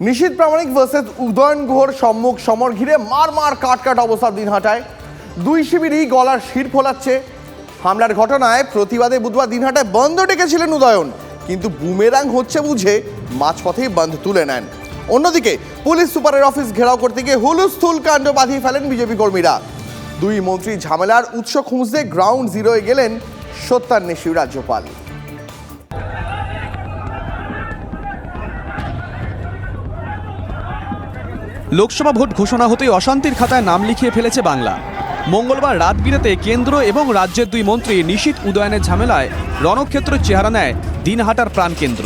নিশীত প্রামাণিক versus Udayan গুহর সম্মুখ সমর ঘিরে মার মার কাট কাট অবস্থা দিনহাটায় দুই শিবিরই গলার শির ফোলাচ্ছে। হামলার ঘটনায় প্রতিবাদে বুধবার দিনহাটায় বন্ধ ডেকেছিলেন উদয়ন, কিন্তু বুমেরাং হচ্ছে বুঝে মাঝপথেই বন্ধ তুলে নেন। অন্যদিকে পুলিশ সুপারের অফিস ঘেরাও করতে গিয়ে হুলুস্থুল কাণ্ড বাঁধিয়ে ফেলেন বিজেপি কর্মীরা। দুই মন্ত্রী ঝামেলার উৎস খুঁজতে গ্রাউন্ড জিরোয় গেলেন সত্যান্বেষী রাজ্যপাল। লোকসভা ভোট ঘোষণা হতেই অশান্তির খাতায় নাম লিখিয়ে ফেলেছে বাংলা। মঙ্গলবার রাত বিরাতে কেন্দ্র এবং রাজ্যের দুই মন্ত্রী নিশীত উদয়নের ঝামেলায় রণক্ষেত্রের চেহারা নেয় দিনহাটার প্রাণকেন্দ্র।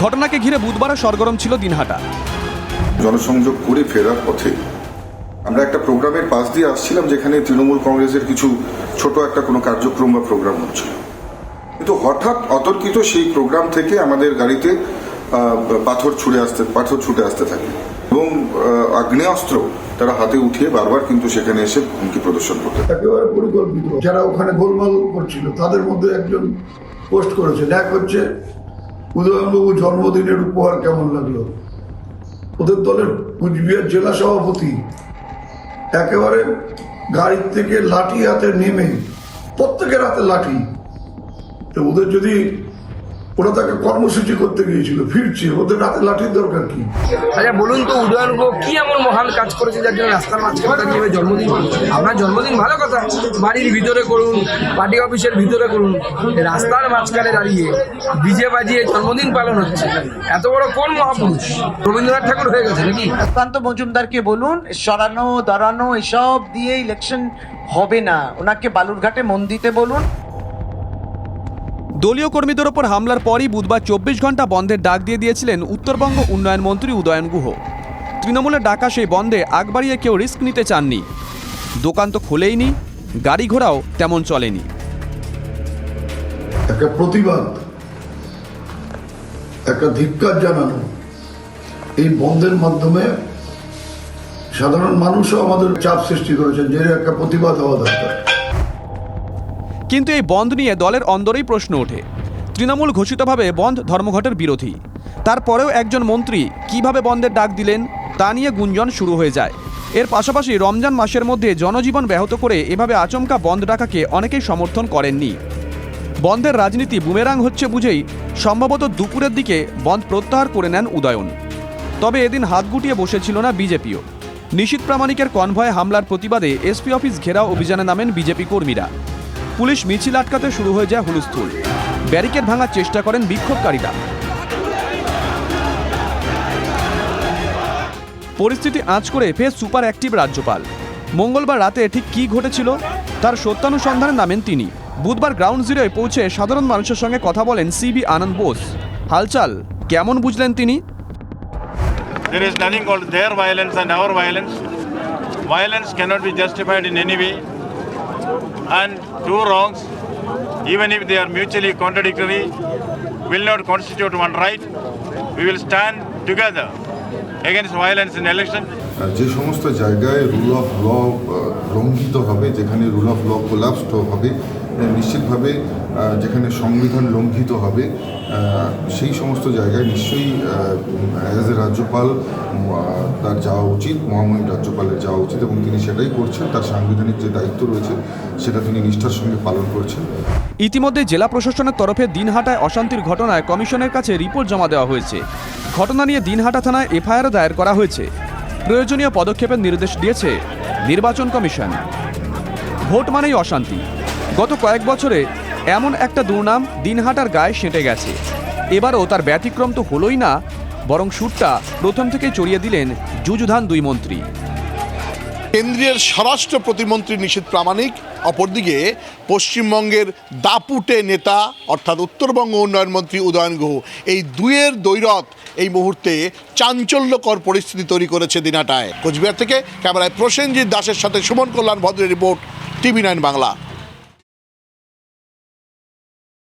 ঘটনাকে ঘিরে বুধবারও সরগরম ছিল দিনহাটা। জনসংযোগ করে ফেরার পথে আমরা একটা প্রোগ্রামের পাশ দিয়ে আসছিলাম যেখানে তৃণমূল কংগ্রেসের কিছু ছোট একটা কোনো কার্যক্রম বা প্রোগ্রাম হচ্ছিল। কিন্তু হঠাৎ অতর্কিত সেই প্রোগ্রাম থেকে আমাদের গাড়িতে পাথর ছুড়ে আসতে, পাথর ছুটে আসতে থাকে। এবং আগ্নেয়াস্ত্র তারা হাতে উঠিয়ে বারবার কিন্তু সেখানে এসে হুমকি প্রদর্শন করতে। একেবারে পরিকল্পিত যারা ওখানে গোলমাল করছিল, তাদের মধ্যে একজন পোস্ট করেছে। এক হচ্ছে উদয়নবাবু জন্মদিনের উপহার কেমন লাগল? ওদের দলের কুচবিহার জেলা সভাপতি। একেবারে গাড়ির থেকে লাঠি হাতে নেমে প্রত্যেকের হাতে লাঠি। তো ওদের যদি ওরা তাকে কর্মসূচি করতে গিয়েছিল ফিরছে ওদের হাতে লাঠির দরকার কি? আচ্ছা বলুন তো উদয়ন গুহ কি এমন মহান কাজ করেছে যার জন্য রাস্তার মাঝখানে দাঁড়িয়ে এভাবে জন্মদিন আপনার জন্মদিন ভালো কথা। বাড়ির ভিতরে করুন পার্টি অফিসের ভিতরে করুন রাস্তার মাঝখানে দাঁড়িয়ে ডিজে বাজিয়ে জন্মদিন পালন হচ্ছে। এত বড় কোন মহাপুরুষ? রবীন্দ্রনাথ ঠাকুর হয়ে গেছে নাকি? সুকান্ত মজুমদারকে বলুন সরানো দাঁড়ানো এসব দিয়ে ইলেকশন হবে না। ওনাকে বালুরঘাটে মন দিতে বলুন। দলীয় কর্মীদের ওপর হামলার পরই বুধবার চব্বিশ ঘণ্টা বন্ধের ডাক দিয়ে দিয়েছিলেন উত্তরবঙ্গ উন্নয়ন মন্ত্রী উদয়ন গুহ। তৃণমূলের ডাকা সেই বন্ধে আগ বাড়িয়ে কেউ রিস্ক নিতে চাননি। দোকান তো খোলেইনি, গাড়ি ঘোড়াও তেমন চলেনি। একটা প্রতিবাদ, একটা ধিক্কার জানানো। এই বন্ধের মাধ্যমে সাধারণ মানুষও আমাদের চাপ সৃষ্টি করেছেন যে একটা প্রতিবাদ হওয়া দরকার। কিন্তু এই বন্ধ নিয়ে দলের অন্দরেই প্রশ্ন ওঠে। তৃণমূল ঘোষিতভাবে বন্ধ ধর্মঘটের বিরোধী। তারপরেও একজন মন্ত্রী কীভাবে বন্ধের ডাক দিলেন, তা নিয়ে গুঞ্জন শুরু হয়ে যায়। এর পাশাপাশি রমজান মাসের মধ্যে জনজীবন ব্যাহত করে এভাবে আচমকা বন্ধ ডাকাকে অনেকেই সমর্থন করেননি। বন্ধের রাজনীতি বুমেরাং হচ্ছে বুঝেই সম্ভবত দুপুরের দিকে বন্ধ প্রত্যাহার করে নেন উদয়ন। তবে এদিন হাত গুটিয়ে বসেছিল না বিজেপিও। নিশীত প্রামাণিকের কনভয়ে হামলার প্রতিবাদে এসপি অফিস ঘেরাও অভিযানে নামেন বিজেপি কর্মীরা। পুলিশ মিছিল আটকাতে শুরু হয়ে যায় হুলস্থুল। ব্যারিকেড ভাঙার চেষ্টা করেন বিক্ষোভকারীরা। পরিস্থিতি আঁচ করে ফের সুপার অ্যাক্টিভ রাজ্যপাল। মঙ্গলবার রাতে ঠিক কী ঘটেছিল? তার সত্যানুসন্ধানে নামেন তিনি। বুধবার গ্রাউন্ড জিরোয় পৌঁছে সাধারণ মানুষের সঙ্গে কথা বলেন সিবি আনন্দ বোস। হালচাল, কেমন বুঝলেন তিনি? There is nothing called their violence and our violence. Violence cannot be justified in any way. And two wrongs, even if they are mutually contradictory, will not constitute one right. We will stand together against violence in election. যে সমস্ত জায়গায় rule of law লঙ্ঘিত হবে যেখানে rule of law collapsed হবে নিশ্চিতভাবে যেখানে সংবিধান লঙ্ঘিত হবে সেই সমস্ত জায়গায় নিশ্চয়ই অ্যাজ এ রাজ্যপাল তার যাওয়া উচিত মহামহিম রাজ্যপালের যাওয়া উচিত এবং তিনি সেটাই করছেন, তার সাংবিধানিক যে দায়িত্ব রয়েছে, সেটা তিনি নিষ্ঠার সঙ্গে পালন করছেন। ইতিমধ্যে জেলা প্রশাসনের তরফে দিনহাটায় অশান্তির ঘটনায় কমিশনের কাছে রিপোর্ট জমা দেওয়া হয়েছে। ঘটনা নিয়ে দিনহাটা থানায় এফআইআর দায়ের করা হয়েছে। প্রয়োজনীয় পদক্ষেপের নির্দেশ দিয়েছে নির্বাচন কমিশন। ভোট মানেই অশান্তি। গত কয়েক বছরে এমন একটা দুর্নাম দিনহাটার গায়ে সেঁটে গেছে। এবারও তার ব্যতিক্রম তো হলোই না, বরং সুরটা প্রথম থেকে চড়িয়ে দিলেন যুযুধান দুই মন্ত্রী। কেন্দ্রের স্বরাষ্ট্র প্রতিমন্ত্রী নিশীত প্রামাণিক, অপরদিকে পশ্চিমবঙ্গের দাপুটে নেতা, অর্থাৎ উত্তরবঙ্গ উন্নয়ন মন্ত্রী উদয়ন গুহ, এই দুয়ের দৈরত এই মুহূর্তে চাঞ্চল্যকর পরিস্থিতি তৈরি করেছে দিনাটায় কোচবিহার থেকে ক্যামেরায় প্রসেনজিৎ দাসের সাথে সুমন কল্যাণ ভদ্রের রিপোর্ট টিভি নাইন বাংলা।